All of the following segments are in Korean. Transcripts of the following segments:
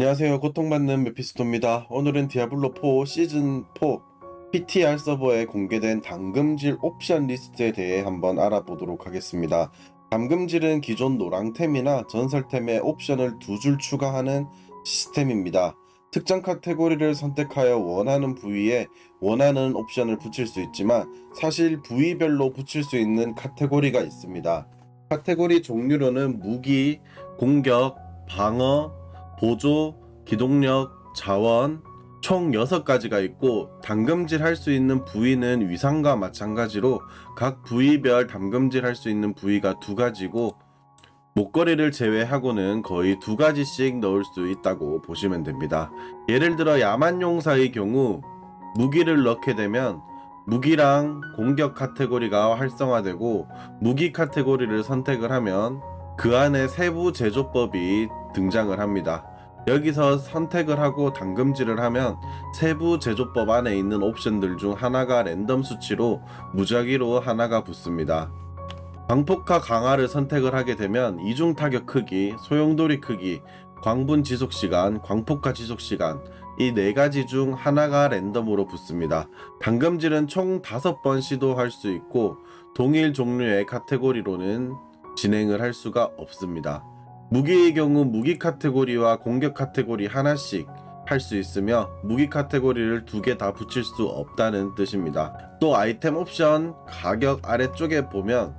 안녕하세요. 고통받는 메피스토입니다. 오늘은 디아블로4 시즌4 PTR 서버에 공개된 담금질 옵션 리스트에 대해 한번 알아보도록 하겠습니다. 담금질은 기존 노랑템이나 전설템에 옵션을 두 줄 추가하는 시스템입니다. 특정 카테고리를 선택하여 원하는 부위에 원하는 옵션을 붙일 수 있지만 사실 부위별로 붙일 수 있는 카테고리가 있습니다. 카테고리 종류로는 무기, 공격, 방어, 보조, 기동력, 자원 총 6가지가 있고 담금질 할 수 있는 부위는 위상과 마찬가지로 각 부위별 담금질 할 수 있는 부위가 두 가지고 목걸이를 제외하고는 거의 두 가지씩 넣을 수 있다고 보시면 됩니다. 예를 들어 야만용사의 경우 무기를 넣게 되면 무기랑 공격 카테고리가 활성화되고 무기 카테고리를 선택을 하면 그 안에 세부 제조법이 등장을 합니다. 여기서 선택을 하고 당금질을 하면 세부 제조법 안에 있는 옵션들 중 하나가 랜덤 수치로 무작위로 하나가 붙습니다. 광폭화 강화를 선택을 하게 되면 이중 타격 크기, 소용돌이 크기, 광분 지속 시간, 광폭화 지속 시간 이 네 가지 중 하나가 랜덤으로 붙습니다. 당금질은 총 5번 시도할 수 있고 동일 종류의 카테고리로는 진행을 할 수가 없습니다. 무기의 경우 무기 카테고리와 공격 카테고리 하나씩 할 수 있으며 무기 카테고리를 두 개 다 붙일 수 없다는 뜻입니다. 또 아이템 옵션 가격 아래쪽에 보면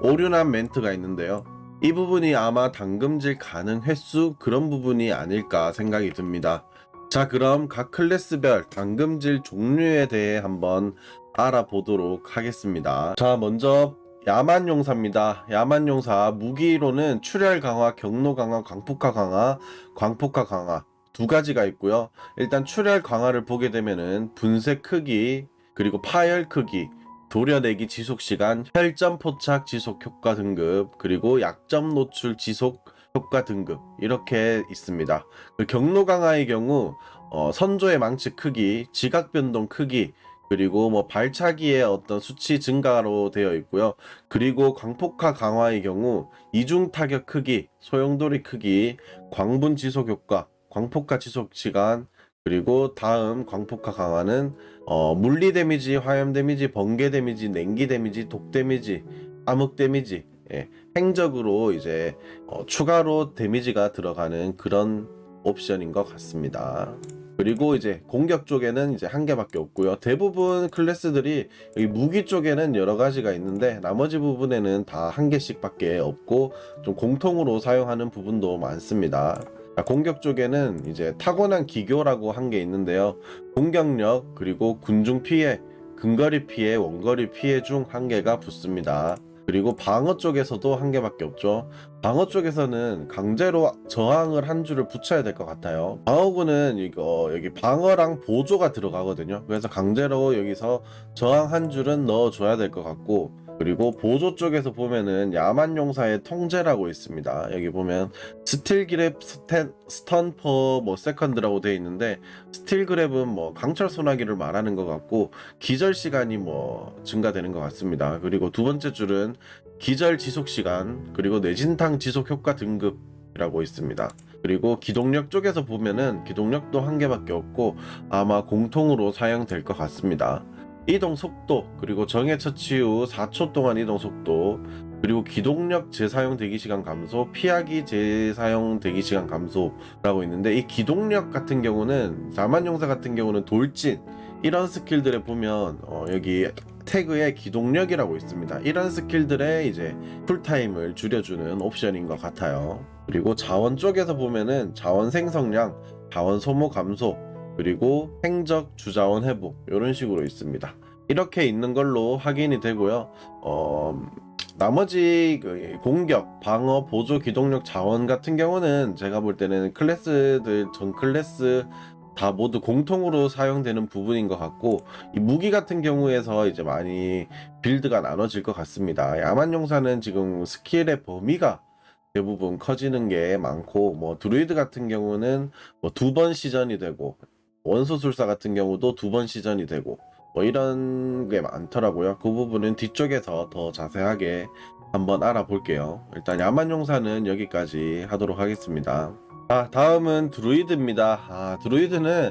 오류난 멘트가 있는데요. 이 부분이 아마 당금질 가능 횟수 그런 부분이 아닐까 생각이 듭니다. 자, 그럼 각 클래스별 당금질 종류에 대해 한번 알아보도록 하겠습니다. 자, 먼저 야만용사입니다. 야만용사 무기로는 출혈 강화, 경로 강화, 광폭화 강화, 광폭화 강화 두 가지가 있고요. 일단 출혈 강화를 보게 되면은 분쇄 크기 그리고 파열 크기 도려내기 지속 시간, 혈점 포착 지속 효과 등급, 그리고 약점 노출 지속 효과 등급 이렇게 있습니다. 그 경로 강화의 경우 어, 선조의 망치 크기, 지각 변동 크기, 그리고 뭐 발차기의 어떤 수치 증가로 되어 있고요. 그리고 광폭화 강화의 경우 이중 타격 크기, 소용돌이 크기, 광분 지속 효과, 광폭화 지속 시간, 그리고 다음 광폭화 강화는 어, 물리 데미지, 화염 데미지, 번개 데미지, 냉기 데미지, 독 데미지, 암흑 데미지, 예, 행적으로 이제 어, 추가로 데미지가 들어가는 그런 옵션인 것 같습니다. 그리고 이제 공격 쪽에는 이제 한 개밖에 없고요. 대부분 클래스들이 여기 무기 쪽에는 여러 가지가 있는데 나머지 부분에는 다 한 개씩밖에 없고 좀 공통으로 사용하는 부분도 많습니다. 자, 공격 쪽에는 이제 타고난 기교라고 한 게 있는데요. 공격력 그리고 군중 피해, 근거리 피해, 원거리 피해 중 한 개가 붙습니다. 그리고 방어 쪽에서도 한 개밖에 없죠. 방어 쪽에서는 강제로 저항을 한 줄을 붙여야 될 것 같아요. 방어구는 이거 여기 방어랑 보조가 들어가거든요. 그래서 강제로 여기서 저항 한 줄은 넣어줘야 될 것 같고 그리고 보조 쪽에서 보면은 야만용사의 통제라고 있습니다. 여기 보면 스틸 그랩 스탠, 스턴퍼 뭐 세컨드라고 되어 있는데 스틸 그랩은 뭐 강철 소나기를 말하는 것 같고 기절 시간이 뭐 증가되는 것 같습니다. 그리고 두 번째 줄은 기절 지속 시간 그리고 내진탕 지속 효과 등급이라고 있습니다. 그리고 기동력 쪽에서 보면은 기동력도 한 개밖에 없고 아마 공통으로 사용될 것 같습니다. 이동 속도 그리고 정해 처치 후 4초 동안 이동 속도 그리고 기동력 재사용 대기 시간 감소, 피하기 재사용 대기 시간 감소라고 있는데 이 기동력 같은 경우는 자만용사 같은 경우는 돌진 이런 스킬들에 보면 어, 여기 태그에 기동력이라고 있습니다. 이런 스킬들의 이제 쿨타임을 줄여주는 옵션인 것 같아요. 그리고 자원 쪽에서 보면은 자원 생성량, 자원 소모 감소, 그리고 행적 주자원 회복 이런 식으로 있습니다. 이렇게 있는 걸로 확인이 되고요. 어, 나머지 그 공격, 방어, 보조, 기동력, 자원 같은 경우는 제가 볼 때는 클래스들 전 클래스 다 모두 공통으로 사용되는 부분인 것 같고 이 무기 같은 경우에서 이제 많이 빌드가 나눠질 것 같습니다. 야만용사는 지금 스킬의 범위가 대부분 커지는 게 많고 뭐 드루이드 같은 경우는 뭐 두 번 시전이 되고 원소술사 같은 경우도 두 번 시전이 되고 뭐 이런 게 많더라고요. 그 부분은 뒤쪽에서 더 자세하게 한번 알아볼게요. 일단 야만용사는 여기까지 하도록 하겠습니다. 아, 다음은 드루이드입니다. 아, 드루이드는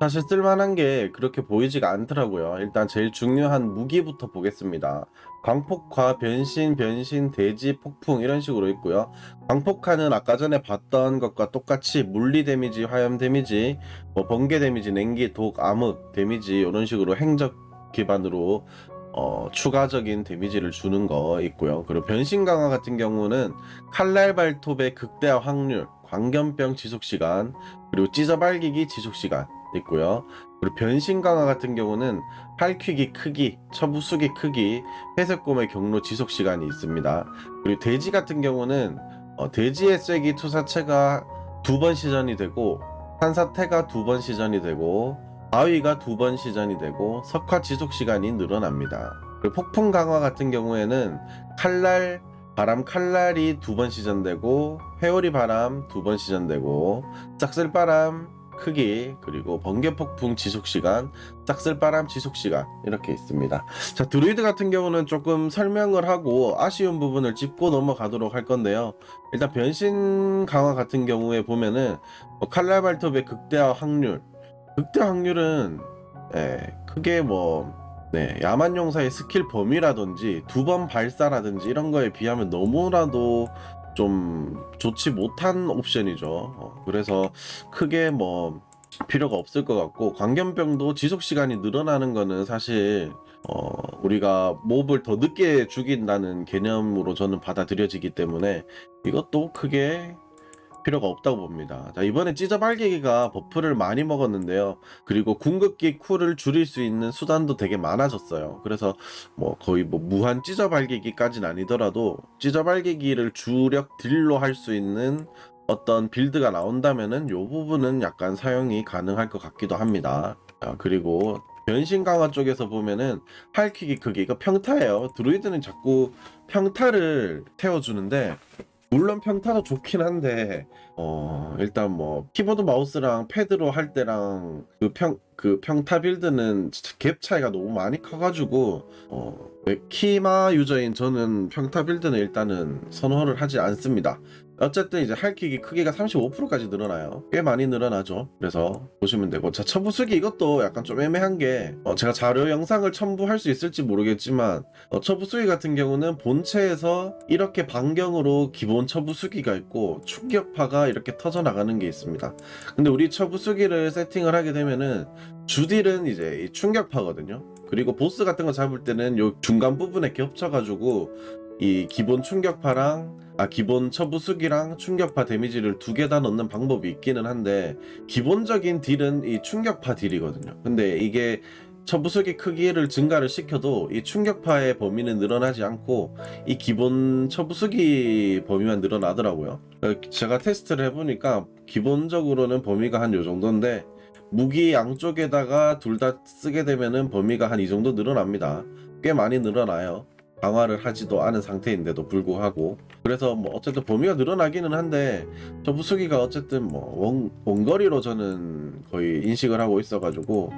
사실 쓸만한 게 그렇게 보이지가 않더라고요. 일단 제일 중요한 무기부터 보겠습니다. 광폭화, 변신, 변신, 대지, 폭풍 이런 식으로 있고요. 광폭화는 아까 전에 봤던 것과 똑같이 물리 데미지, 화염 데미지, 뭐 번개 데미지, 냉기, 독, 암흑 데미지 이런 식으로 행적 기반으로 어, 추가적인 데미지를 주는 거 있고요. 그리고 변신 강화 같은 경우는 칼날 발톱의 극대화 확률, 광견병 지속 시간, 그리고 찢어발기기 지속 시간 있고요. 그리고 변신 강화 같은 경우는 팔퀴기 크기, 처부수기 크기, 회색곰의 경로 지속 시간이 있습니다. 그리고 돼지 같은 경우는 어, 돼지의 쐐기 투사체가 두 번 시전이 되고 산사태가 두 번 시전이 되고 바위가 두 번 시전이 되고 석화 지속 시간이 늘어납니다. 그리고 폭풍 강화 같은 경우에는 칼날 바람 칼날이 두 번 시전되고 회오리 바람 두 번 시전되고 짝쓸바람 크기 그리고 번개 폭풍 지속 시간 짝쓸바람 지속 시간 이렇게 있습니다. 자 드루이드 같은 경우는 조금 설명을 하고 아쉬운 부분을 짚고 넘어가도록 할 건데요. 일단 변신 강화 같은 경우에 보면은 뭐 칼날 발톱의 극대화 확률 극대 확률은 예, 크게 뭐 네, 야만 용사의 스킬 범위라든지 두 번 발사라든지 이런 거에 비하면 너무나도 좀 좋지 못한 옵션이죠. 어, 그래서 크게 뭐 필요가 없을 것 같고 광견병도 지속 시간이 늘어나는 거는 사실 어, 우리가 몹을 더 늦게 죽인다는 개념으로 저는 받아들여지기 때문에 이것도 크게 필요가 없다고 봅니다. 자, 이번에 찢어발기기가 버프를 많이 먹었는데요. 그리고 궁극기 쿨을 줄일 수 있는 수단도 되게 많아졌어요. 그래서 뭐 거의 뭐 무한 찢어발기기까지는 아니더라도 찢어발기기를 주력 딜로 할 수 있는 어떤 빌드가 나온다면은 요 부분은 약간 사용이 가능할 것 같기도 합니다. 자, 그리고 변신 강화 쪽에서 보면은 할퀴기 크기 이거 평타예요. 드루이드는 자꾸 평타를 태워주는데 물론 평타도 좋긴 한데 어 일단 뭐 키보드 마우스랑 패드로 할 때랑 그 평 그 평타 빌드는 진짜 갭 차이가 너무 많이 커가지고 어 키마 유저인 저는 평타 빌드는 일단은 선호를 하지 않습니다. 어쨌든 이제 할킥이 크기가 35%까지 늘어나요. 꽤 많이 늘어나죠. 그래서 보시면 되고 자 첨부수기 이것도 약간 좀 애매한 게 어, 제가 자료 영상을 첨부할 수 있을지 모르겠지만 어, 첨부수기 같은 경우는 본체에서 이렇게 반경으로 기본 첨부수기가 있고 충격파가 이렇게 터져 나가는 게 있습니다. 근데 우리 첨부수기를 세팅을 하게 되면은 주딜은 이제 이 충격파거든요. 그리고 보스 같은 거 잡을 때는 요 중간 부분에 겹쳐가지고 이 기본 충격파랑 아 기본 처부수기랑 충격파 데미지를 두 개 다 넣는 방법이 있기는 한데 기본적인 딜은 이 충격파 딜이거든요. 근데 이게 처부수기 크기를 증가를 시켜도 이 충격파의 범위는 늘어나지 않고 이 기본 처부수기 범위만 늘어나더라고요. 어, 제가 테스트를 해보니까 기본적으로는 범위가 한 요 정도인데 무기 양쪽에다가 둘 다 쓰게 되면은 범위가 한 이 정도 늘어납니다. 꽤 많이 늘어나요. 강화를 하지도 않은 상태인데도 불구하고. 그래서 뭐 어쨌든 범위가 늘어나기는 한데 저 부수기가 어쨌든 뭐 원, 원거리로 저는 거의 인식을 하고 있어가지고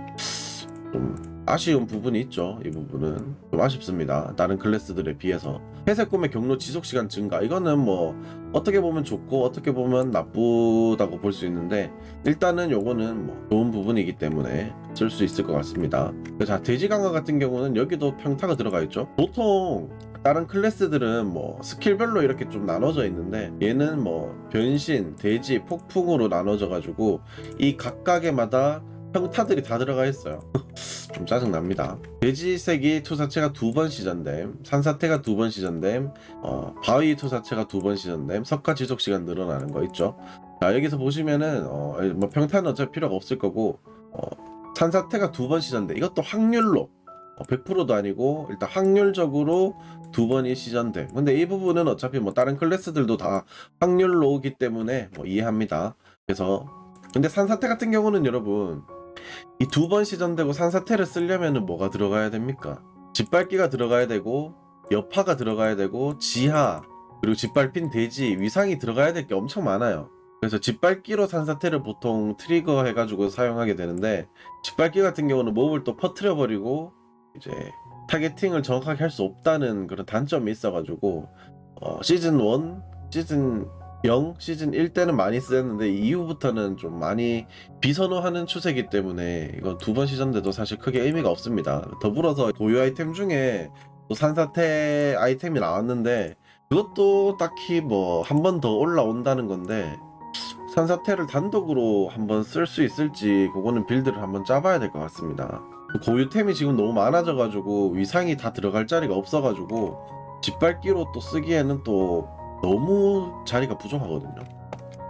좀 아쉬운 부분이 있죠 이 부분은. 좀 아쉽습니다. 다른 클래스들에 비해서. 회색 꿈의 경로 지속 시간 증가. 이거는 뭐 어떻게 보면 좋고 어떻게 보면 나쁘다고 볼 수 있는데 일단은 요거는 뭐 좋은 부분이기 때문에 쓸 수 있을 것 같습니다. 자 돼지 강화 같은 경우는 여기도 평타가 들어가 있죠. 보통 다른 클래스들은 뭐 스킬별로 이렇게 좀 나눠져 있는데 얘는 뭐 변신, 돼지, 폭풍으로 나눠져 가지고 이 각각에마다 평타들이 다 들어가 있어요. 좀 짜증 납니다. 돼지색이 투사체가 두 번 시전됨, 산사태가 두 번 시전됨, 어, 바위 투사체가 두 번 시전됨, 석가 지속 시간 늘어나는 거 있죠. 자 여기서 보시면은 어, 뭐 평타는 어차피 필요가 없을 거고 어, 산사태가 두 번 시전돼. 이것도 확률로 어, 100%도 아니고 일단 확률적으로 두 번이 시전돼. 근데 이 부분은 어차피 뭐 다른 클래스들도 다 확률로 오기 때문에 뭐 이해합니다. 그래서 근데 산사태 같은 경우는 여러분 이 두 번 시전되고 산사태를 쓰려면은 뭐가 들어가야 됩니까? 짓밟기가 들어가야 되고 여파가 들어가야 되고 지하 그리고 짓밟힌 돼지 위상이 들어가야 될 게 엄청 많아요. 그래서 짓밟기로 산사태를 보통 트리거 해가지고 사용하게 되는데 짓밟기 같은 경우는 몹을 또 퍼트려 버리고 이제 타겟팅을 정확하게 할 수 없다는 그런 단점이 있어가지고 어, 시즌 1, 시즌 0 시즌 1 때는 많이 쓰였는데 이후부터는 좀 많이 비선호하는 추세이기 때문에 이거 두번 시전돼도 사실 크게 의미가 없습니다. 더불어서 고유 아이템 중에 또 산사태 아이템이 나왔는데 그것도 딱히 뭐 한 번 더 올라온다는 건데 산사태를 단독으로 한번 쓸 수 있을지 그거는 빌드를 한번 짜봐야 될 것 같습니다. 고유템이 지금 너무 많아져가지고 위상이 다 들어갈 자리가 없어가지고 짓밟기로 또 쓰기에는 또 너무 자리가 부족하거든요.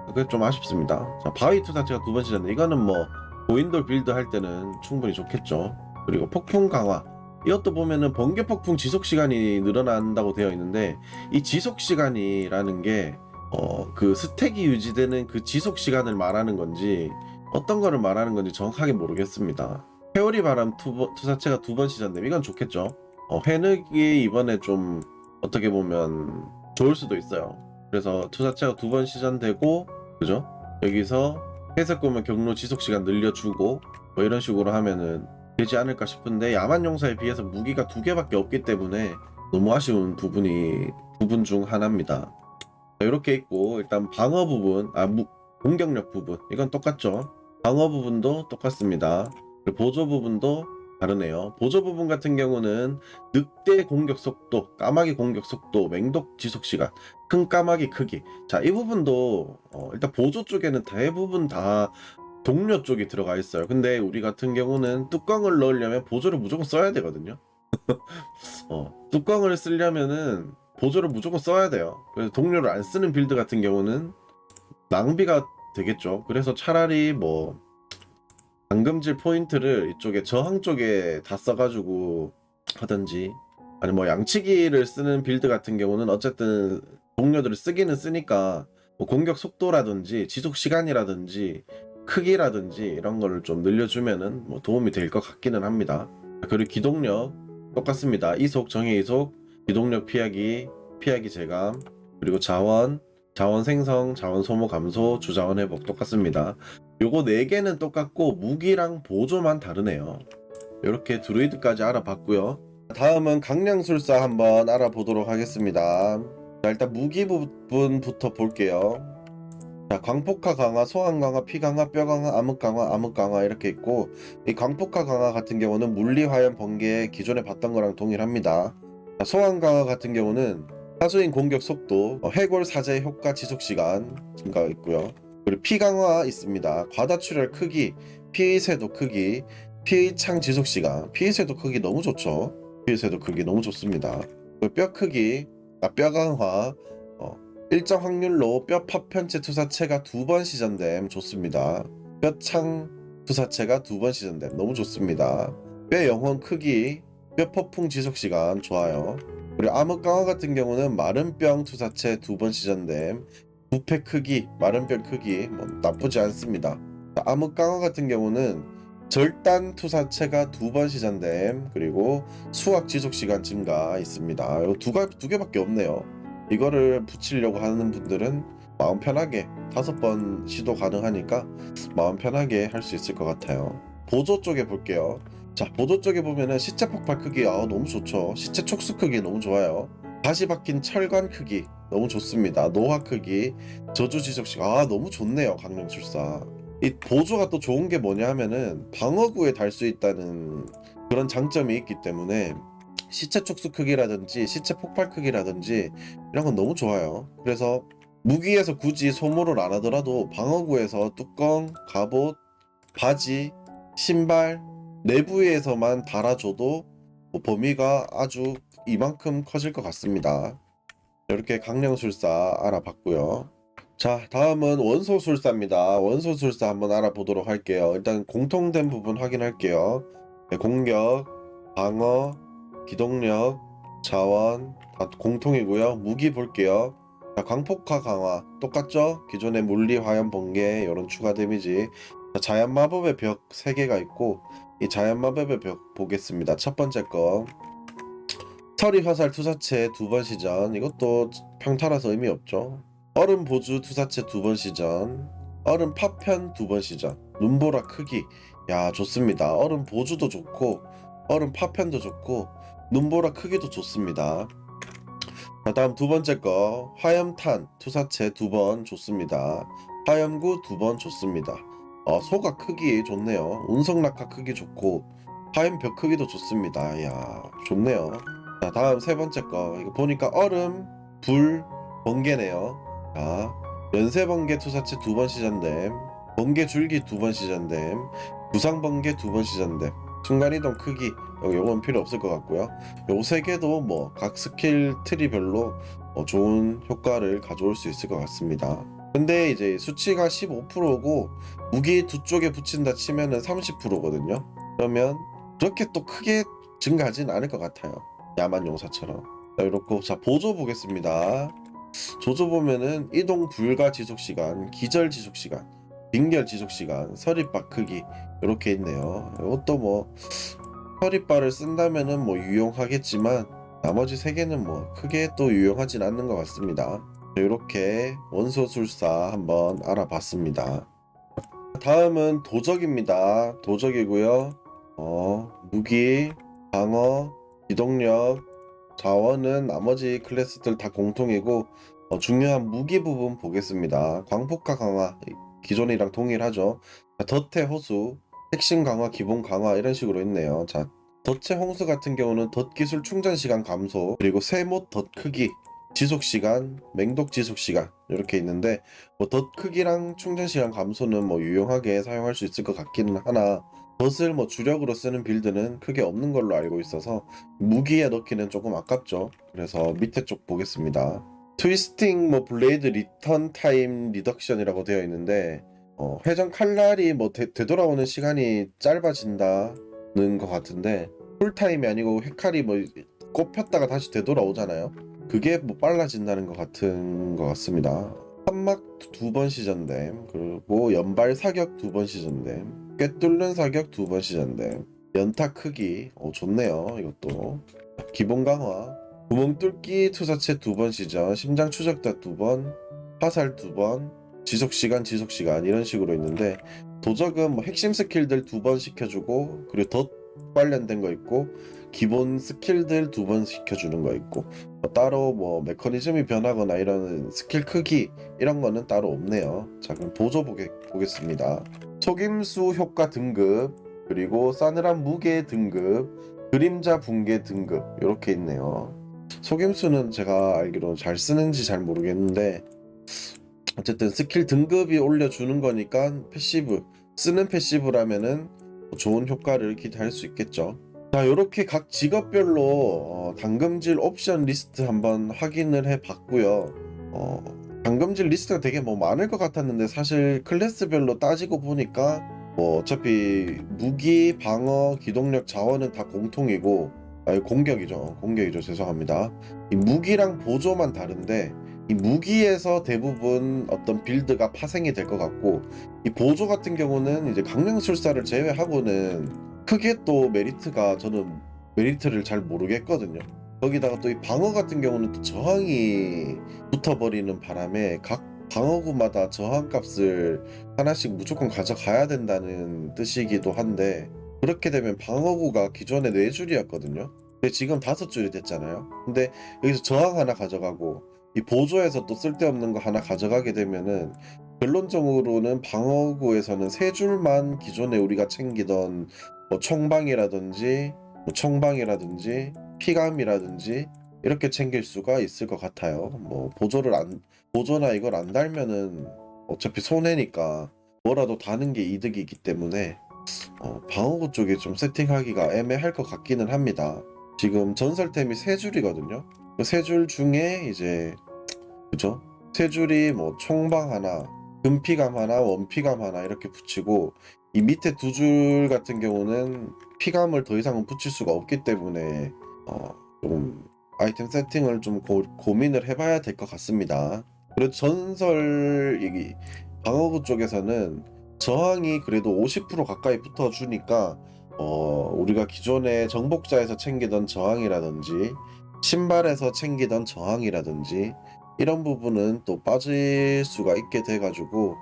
그게 좀 아쉽습니다. 자, 바위 투사체가 두번 시전데 이거는 뭐 고인돌 빌드 할 때는 충분히 좋겠죠. 그리고 폭풍 강화 이것도 보면은 번개 폭풍 지속 시간이 늘어난다고 되어 있는데 이 지속 시간이라는 게 어, 그 스택이 유지되는 그 지속 시간을 말하는 건지 어떤 거를 말하는 건지 정확하게 모르겠습니다. 회오리 바람 투, 투사체가 두 번 시전되면 이건 좋겠죠. 어, 회늑이 이번에 좀 어떻게 보면 좋을 수도 있어요. 그래서 투사체가 두 번 시전되고 그죠? 여기서 꼬면 경로 지속 시간 늘려주고 뭐 이런 식으로 하면은 되지 않을까 싶은데 야만 용사에 비해서 무기가 두 개밖에 없기 때문에 너무 아쉬운 부분이 부분 중 하나입니다. 이렇게 있고 일단 방어 부분, 아 무, 공격력 부분 이건 똑같죠. 방어 부분도 똑같습니다. 보조 부분도 다르네요. 보조 부분 같은 경우는 늑대 공격 속도, 까마귀 공격 속도, 맹독 지속 시간, 큰 까마귀 크기. 자, 이 부분도 어, 일단 보조 쪽에는 대부분 다 동료 쪽이 들어가 있어요. 근데 우리 같은 경우는 뚜껑을 넣으려면 보조를 무조건 써야 되거든요. 어, 뚜껑을 쓰려면은 보조를 무조건 써야 돼요. 그래서 동료를 안 쓰는 빌드 같은 경우는 낭비가 되겠죠. 그래서 차라리 뭐 당금질 포인트를 이쪽에 저항 쪽에 다 써가지고 하든지 아니 뭐 양치기를 쓰는 빌드 같은 경우는 어쨌든 동료들을 쓰기는 쓰니까 뭐 공격 속도라든지 지속 시간이라든지 크기라든지 이런 거를 좀 늘려주면은 뭐 도움이 될 것 같기는 합니다. 그리고 기동력 똑같습니다. 이속 정의 이속 기동력 피하기 피하기 제감 그리고 자원 자원 생성 자원 소모 감소 주자원 회복 똑같습니다. 요거 네 개는 똑같고 무기랑 보조만 다르네요. 이렇게 드루이드까지 알아봤고요. 다음은 강량술사 한번 알아보도록 하겠습니다. 자, 일단 무기 부분부터 볼게요. 자, 광폭화 강화, 소환 강화, 피 강화, 뼈 강화, 암흑 강화, 암흑 강화 이렇게 있고 이 광폭화 강화 같은 경우는 물리 화염 번개 기존에 봤던 거랑 동일합니다. 자, 소환 강화 같은 경우는 사수인 공격 속도, 어, 해골 사제 효과 지속 시간 증가 있고요. 그리고 피 강화 있습니다. 과다출혈 크기, 피의 세도 크기, 피의 창 지속 시간, 피의 세도 크기 너무 좋죠. 피의 세도 크기 너무 좋습니다. 뼈 크기, 아, 뼈 강화, 어, 일정 확률로 뼈 파편체 투사체가 두 번 시전됨 좋습니다. 뼈창 투사체가 두 번 시전됨 너무 좋습니다. 뼈 영혼 크기, 뼈 폭풍 지속 시간 좋아요. 그리고 암흑 강화 같은 경우는 마른 뼈 투사체 두 번 시전됨 부패 크기, 마른 뼈 크기 뭐 나쁘지 않습니다. 암흑 강화 같은 경우는 절단 투사체가 두 번 시전됨 그리고 수학 지속 시간 증가 있습니다. 이거 두, 가, 두 개밖에 없네요. 이거를 붙이려고 하는 분들은 마음 편하게 다섯 번 시도 가능하니까 마음 편하게 할 수 있을 것 같아요. 보조 쪽에 볼게요. 자, 보조 쪽에 보면은 시체 폭발 크기 아 너무 좋죠. 시체 촉수 크기 너무 좋아요. 다시 박힌 철관 크기 너무 좋습니다. 노화 크기, 저주 시간 아 너무 좋네요. 강령술사. 이 보조가 또 좋은 게 뭐냐 하면은 방어구에 달 수 있다는 그런 장점이 있기 때문에 시체 촉수 크기라든지 시체 폭발 크기라든지 이런 건 너무 좋아요. 그래서 무기에서 굳이 소모를 안 하더라도 방어구에서 뚜껑, 갑옷, 바지, 신발 내부에서만 달아줘도 뭐 범위가 아주 이만큼 커질 것 같습니다. 이렇게 강령술사 알아봤고요. 자, 다음은 원소술사입니다. 원소술사 한번 알아보도록 할게요. 일단 공통된 부분 확인할게요. 네, 공격, 방어, 기동력, 자원 다 공통이고요. 무기 볼게요. 자, 광폭화 강화 똑같죠? 기존의 물리 화염 번개 이런 추가 데미지. 자, 자연 마법의 벽 3개가 있고 이 자연 마법의 벽 보겠습니다. 첫 번째 거. 서리 화살 투사체 두 번 시전 이것도 평타라서 의미 없죠. 얼음 보주 투사체 두 번 시전 얼음 파편 두 번 시전 눈보라 크기 야 좋습니다. 얼음 보주도 좋고 얼음 파편도 좋고 눈보라 크기도 좋습니다. 자, 다음 두 번째 거 화염탄 투사체 두 번 좋습니다. 화염구 두 번 좋습니다. 어, 소가 크기 좋네요. 운석 낙하 크기 좋고 화염벽 크기도 좋습니다. 야 좋네요. 자 다음 세 번째 거 이거 보니까 얼음, 불, 번개네요. 자 연쇄 번개 투사체 두 번 시전됨, 번개 줄기 두 번 시전됨, 부상 번개 두 번 시전됨. 순간이동 크기 요- 요건 필요 없을 것 같고요. 요 세 개도 뭐 각 스킬 트리별로 어, 좋은 효과를 가져올 수 있을 것 같습니다. 근데 이제 수치가 15%고 무기 두 쪽에 붙인다 치면은 30%거든요. 그러면 그렇게 또 크게 증가하진 않을 것 같아요. 야만 용사처럼. 자, 이렇고 자 보조 보겠습니다. 조조 보면은 이동 불가 지속 시간, 기절 지속 시간, 빙결 지속 시간, 서리바 크기 이렇게 있네요. 이것도 뭐 서리바를 쓴다면은 뭐 유용하겠지만 나머지 세 개는 뭐 크게 또 유용하진 않는 것 같습니다. 이렇게 원소술사 한번 알아봤습니다. 다음은 도적입니다. 도적이고요. 어, 무기, 방어, 기동력, 자원은 나머지 클래스들 다 공통이고 어, 중요한 무기 부분 보겠습니다. 광폭화 강화 기존이랑 동일하죠. 자, 덫의 호수, 핵심 강화, 기본 강화 이런 식으로 있네요. 자, 덫의 홍수 같은 경우는 덫 기술 충전 시간 감소, 그리고 세못 덫 크기, 지속 시간, 맹독 지속 시간 이렇게 있는데 뭐 덫 크기랑 충전 시간 감소는 뭐 유용하게 사용할 수 있을 것 같기는 하나 덫을 뭐 주력으로 쓰는 빌드는 크게 없는 걸로 알고 있어서 무기에 넣기는 조금 아깝죠. 그래서 밑에 쪽 보겠습니다. 트위스팅 뭐 블레이드 리턴 타임 리덕션이라고 되어 있는데 어, 회전 칼날이 뭐 되, 되돌아오는 시간이 짧아진다는 것 같은데 풀타임이 아니고 회칼이 뭐 꼽혔다가 다시 되돌아오잖아요. 그게 뭐 빨라진다는 것 같은 것 같습니다. 한막 두 번 시전됨 그리고 연발 사격 두 번 시전됨 꿰뚫는 사격 두 번 시전됨 연타 크기 어 좋네요 이것도. 기본 강화 구멍 뚫기 투사체 두 번 시전 심장 추적자 두번 화살 두 번 지속 시간 지속 시간 이런 식으로 있는데 도적은 뭐 핵심 스킬들 두 번 시켜주고 그리고 덧 관련된 거 있고 기본 스킬들 두 번 시켜주는 거 있고 뭐 따로 뭐 메커니즘이 변하거나 이런 스킬 크기 이런 거는 따로 없네요. 자 그럼 보조 보게, 보겠습니다. 속임수 효과 등급 그리고 싸늘한 무게 등급 그림자 붕괴 등급 이렇게 있네요. 속임수는 제가 알기로 잘 쓰는지 잘 모르겠는데 어쨌든 스킬 등급이 올려주는 거니까 패시브 쓰는 패시브라면은 좋은 효과를 기대할 수 있겠죠. 자, 이렇게 각 직업별로 어, 당금질 옵션 리스트 한번 확인을 해 봤고요. 어, 당금질 리스트가 되게 뭐 많을 것 같았는데 사실 클래스별로 따지고 보니까 뭐 어차피 무기, 방어, 기동력, 자원은 다 공통이고 아니 공격이죠. 공격이죠. 죄송합니다. 이 무기랑 보조만 다른데 이 무기에서 대부분 어떤 빌드가 파생이 될 것 같고 이 보조 같은 경우는 이제 강령술사를 제외하고는 크게 또 메리트가 저는 메리트를 잘 모르겠거든요. 거기다가 또 이 방어 같은 경우는 또 저항이 붙어버리는 바람에 각 방어구마다 저항 값을 하나씩 무조건 가져가야 된다는 뜻이기도 한데 그렇게 되면 방어구가 기존에 네 줄이었거든요. 근데 지금 다섯 줄이 됐잖아요. 근데 여기서 저항 하나 가져가고 이 보조에서 또 쓸데없는 거 하나 가져가게 되면은 결론적으로는 방어구에서는 세 줄만 기존에 우리가 챙기던 뭐 청방이라든지 뭐 청방이라든지 피감이라든지 이렇게 챙길 수가 있을 것 같아요. 뭐 보조를 안 보조나 이걸 안 달면은 어차피 손해니까 뭐라도 다는 게 이득이기 때문에 어, 방어구 쪽에 좀 세팅하기가 애매할 것 같기는 합니다. 지금 전설템이 세 줄이거든요. 그 세줄 중에 이제 그죠? 세 줄이 뭐 총방 하나, 금피감 하나, 원피감 하나 이렇게 붙이고 이 밑에 두 줄 같은 경우는 피감을 더 이상은 붙일 수가 없기 때문에 어, 좀 아이템 세팅을 좀 고, 고민을 해봐야 될 것 같습니다. 그리고 전설 이 방어구 쪽에서는 저항이 그래도 50% 가까이 붙어주니까 어, 우리가 기존에 정복자에서 챙기던 저항이라든지 신발에서 챙기던 저항이라든지 이런 부분은 또 빠질 수가 있게 돼가지고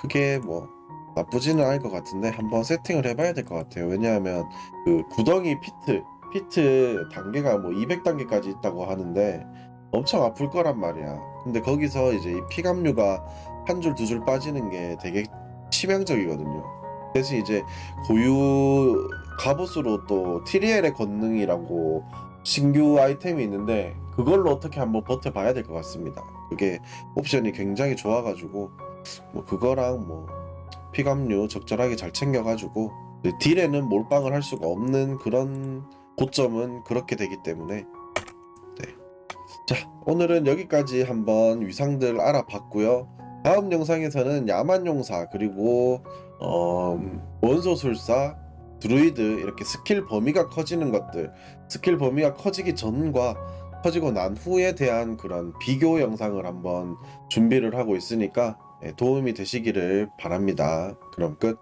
크게 뭐 나쁘지는 않을 것 같은데 한번 세팅을 해봐야 될 것 같아요. 왜냐하면 그 구덩이 피트 피트 단계가 뭐 200단계까지 있다고 하는데 엄청 아플 거란 말이야. 근데 거기서 이제 이 피감류가 한 줄 두줄 빠지는 게 되게 치명적이거든요. 대신 이제 고유 갑옷으로 또 TRL의 권능이라고 신규 아이템이 있는데 그걸로 어떻게 한번 버텨봐야 될 것 같습니다. 그게 옵션이 굉장히 좋아가지고 뭐 그거랑 뭐 피감류 적절하게 잘 챙겨가지고 근데 딜에는 몰빵을 할 수가 없는 그런 고점은 그렇게 되기 때문에 네. 자 오늘은 여기까지 한번 위상들 알아봤고요. 다음 영상에서는 야만용사 그리고 어, 원소술사 드루이드 이렇게 스킬 범위가 커지는 것들 스킬 범위가 커지기 전과 커지고 난 후에 대한 그런 비교 영상을 한번 준비를 하고 있으니까 예, 도움이 되시기를 바랍니다. 그럼 끝.